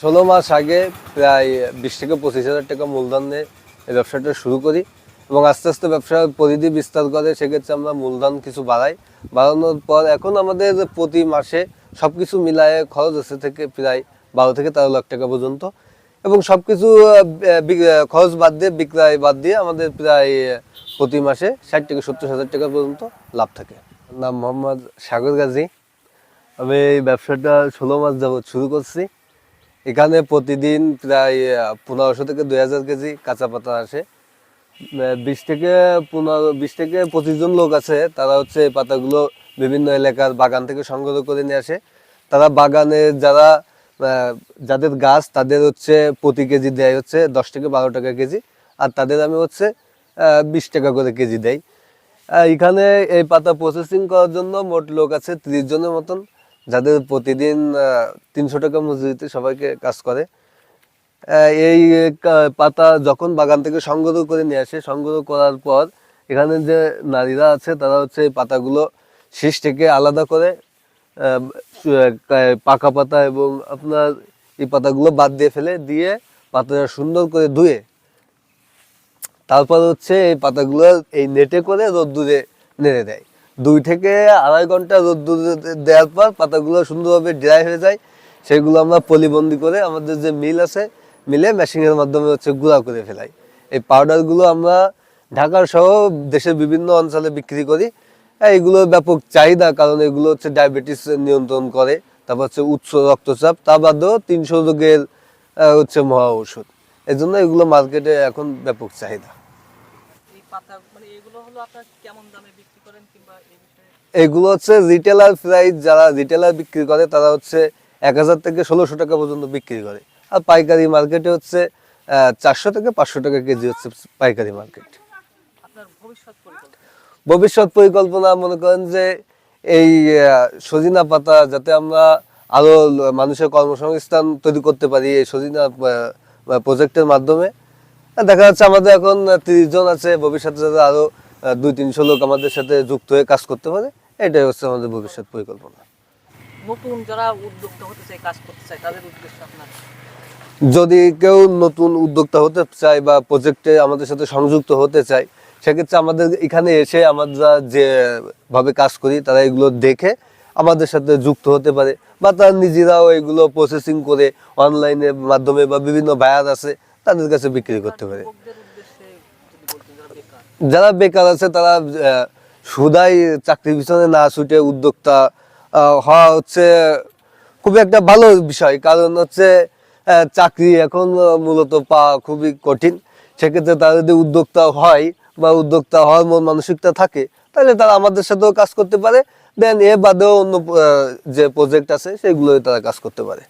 ষোলো মাস আগে প্রায় বিশ থেকে পঁচিশ হাজার টাকা মূলধন নিয়ে এই ব্যবসাটা শুরু করি এবং আস্তে আস্তে ব্যবসার পরিধি বিস্তার করে, সেক্ষেত্রে আমরা মূলধন কিছু বাড়াই। বাড়ানোর পর এখন আমাদের প্রতি মাসে সব কিছু মিলায়ে খরচ আছে থেকে প্রায় বারো থেকে তেরো লাখ টাকা পর্যন্ত। এবং সব কিছু খরচ বাদ দিয়ে, বিক্রয় বাদ দিয়ে আমাদের প্রায় প্রতি মাসে ষাট থেকে সত্তর হাজার টাকা পর্যন্ত লাভ থাকে। নাম মোহাম্মদ সাগর গাজী। আমি এই ব্যবসাটা ষোলো মাস যাবত শুরু করছি। এখানে প্রতিদিন প্রায় পনেরোশো থেকে দুই হাজার কেজি কাঁচা পাতা আসে। বিশ থেকে পনেরো, বিশ থেকে পঁচিশ জন লোক আছে। তারা হচ্ছে এই পাতাগুলো বিভিন্ন এলাকার বাগান থেকে সংগ্রহ করে নিয়ে আসে। তারা বাগানে যারা যাদের গাছ তাদের হচ্ছে প্রতি কেজি দেয় হচ্ছে দশ থেকে বারো টাকা কেজি। আর তাদের আমি হচ্ছে বিশ টাকা করে কেজি দেয় এখানে এই পাতা প্রসেসিং করার জন্য মোট লোক আছে ত্রিশ জনের মতন। যাদের প্রতিদিন তিনশো টাকা মজুরিতে সবাইকে কাজ করে এই পাতা যখন বাগান থেকে সংগ্রহ করে নিয়ে আসে, সংগ্রহ করার পর এখানে যে নারীরা আছে, তারা হচ্ছে এই পাতাগুলো শীষ থেকে আলাদা করে পাকা পাতা এবং আপনার এই পাতাগুলো বাদ দিয়ে ফেলে, দিয়ে পাতাটা সুন্দর করে ধুয়ে, তারপর হচ্ছে এই পাতাগুলো এই নেটে করে রোদ্দুরে নেড়ে দেয়। দুই থেকে আড়াই ঘণ্টা রোদ্দুরে দেওয়ার পর পাতাগুলো সুন্দরভাবে ড্রাই হয়ে যায়। সেগুলো আমরা পলিবন্দি করে আমাদের যে মিল আছে মিলে মেশিনের মাধ্যমে হচ্ছে গুঁড়া করে ফেলাই। এই পাউডারগুলো আমরা ঢাকার সহ দেশের বিভিন্ন অঞ্চলে বিক্রি করি। এগুলোর ব্যাপক চাহিদা, কারণ এগুলো হচ্ছে ডায়াবেটিস নিয়ন্ত্রণ করে, তারপর হচ্ছে উচ্চ রক্তচাপ, তা বাদেও তিনশো রোগের হচ্ছে মহা ওষুধ এই জন্য এগুলো মার্কেটে এখন ব্যাপক চাহিদা। পাতা মানে এগুলো হলো আপনার কেমন দামে বিক্রি করেন কিংবা এই বিষয়ে? এগুলো হচ্ছে রিটেলার প্রাইস যারা রিটেলার বিক্রি করে তারা হচ্ছে এক হাজার থেকে ষোলোশো টাকা পর্যন্ত বিক্রি করে। আর পাইকারি মার্কেটে হচ্ছে চারশো থেকে পাঁচশো টাকা কেজি হচ্ছে পাইকারি মার্কেট ভবিষ্যৎ পরিকল্পনা? মনে করেন যে এই সজিনা পাতা যাতে আমরা আরও ল- মানুষের কর্মসংস্থান তৈরি করতে পারি এই সজিনা প্রজেক্টের মাধ্যমে দেখা যাচ্ছে আমাদের এখন তিরিশ জন আছে ভবিষ্যতে যাতে আরও দুই তিনশো লোক আমাদের সাথে যুক্ত হয়ে কাজ করতে পারে এটাই হচ্ছে আমাদের ভবিষ্যৎ পরিকল্পনা। নতুন যারা উদ্যোক্তা হতে চায় কাজ করতে চায় তাদের উদ্দেশ্য আপনার যদি কেউ নতুন উদ্যোক্তা হতে চায় বা প্রজেক্টে আমাদের সাথে সংযুক্ত হতে চায় সেক্ষেত্রে আমাদের এখানে এসে আমরা যেভাবে কাজ করি তারা এগুলো দেখে আমাদের সাথে যুক্ত হতে পারে বা তারা নিজেরাও এগুলো প্রসেসিং করে অনলাইনের মাধ্যমে বা বিভিন্ন বায়ার আছে তাদের কাছে বিক্রি করতে পারে। যারা বেকার আছে তারা সুদাই চাকরির পিছনে না ছুটে উদ্যোক্তা হওয়া হচ্ছে খুবই একটা ভালো বিষয়। কারণ হচ্ছে চাকরি এখন মূলত পাওয়া খুবই কঠিন। সেক্ষেত্রে তারা যদি উদ্যোক্তা হয় বা উদ্যোক্তা হওয়ার মন মানসিকতা থাকে তাহলে তারা আমাদের সাথেও কাজ করতে পারে। দেন এ বাদেও অন্য যে প্রজেক্ট আছে সেগুলোই তারা কাজ করতে পারে।